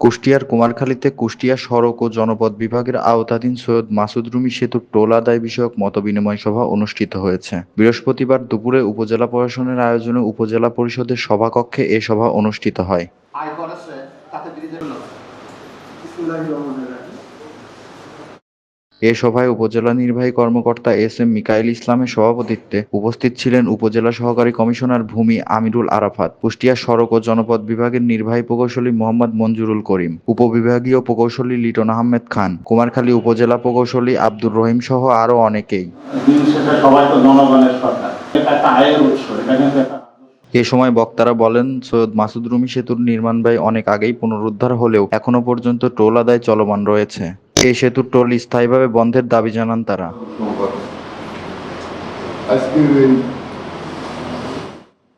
কুষ্টিয়ার কুমারখালীতে কুষ্টিয়া সড়ক ও জনপদ বিভাগের আওতাধীন সৈয়দ মাসুদ রুমি সেতু টোল আদায় বিষয়ক মতবিনিময় সভা অনুষ্ঠিত হয়েছে। বৃহস্পতিবার দুপুরে উপজেলা প্রশাসনের আয়োজনে উপজেলা পরিষদের সভাকক্ষে এ সভা অনুষ্ঠিত হয়। এ সভায় উপজেলা নির্বাহী কর্মকর্তা এস এম মিকাইল ইসলামের সভাপতিত্বে উপস্থিত ছিলেন উপজেলা সহকারী কমিশনার ভূমি আমিরুল আরাফাত, কুষ্টিয়া সড়ক ও জনপদ বিভাগের নির্বাহী প্রকৌশলী মোহাম্মদ মঞ্জুরুল করিম, উপবিভাগীয় প্রকৌশলী লিটন আহমেদ খান, কুমারখালী উপজেলা প্রকৌশলী আব্দুর রহিম সহ আরও অনেকেই। এ সময় বক্তারা বলেন, সৈয়দ মাসুদ রুমি সেতুর নির্মাণ ব্যয় অনেক আগেই পুনরুদ্ধার হলেও এখনও পর্যন্ত টোল আদায় চলমান রয়েছে। এই সেতু টোল স্থায়ীভাবে বন্ধের দাবি জানান তারা। আজকের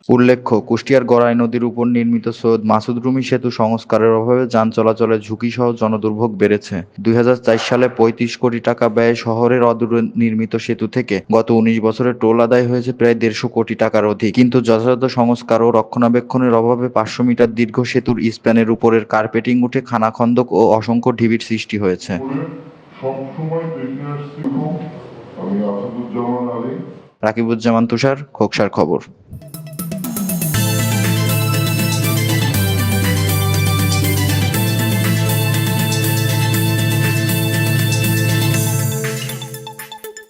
উল্লেখ্য কুষ্টিয়ার গড়াই নদীর উপর নির্মিত সৈয়দ মাসুদ রুমি সেতু সংস্কারের অভাবে যান চলাচলের ঝুঁকি সহ জনদুর্ভোগ বেড়েছে। দুই হাজার চার সালে পঁয়ত্রিশ কোটি টাকা ব্যয়ে শহরের অদূরে নির্মিত সেতু থেকে গত উনিশ বছরে টোল আদায় হয়েছে প্রায় দেড়শো কোটি টাকার অধিক। কিন্তু যথাযথ সংস্কার ও রক্ষণাবেক্ষণের অভাবে পাঁচশো মিটার দীর্ঘ সেতুর স্প্যানের উপরের কার্পেটিং উঠে খানাখন্দক ও অসংখ্য ঢিবির সৃষ্টি হয়েছে। রাকিবুজ্জামান তুষার খোকসার খবর।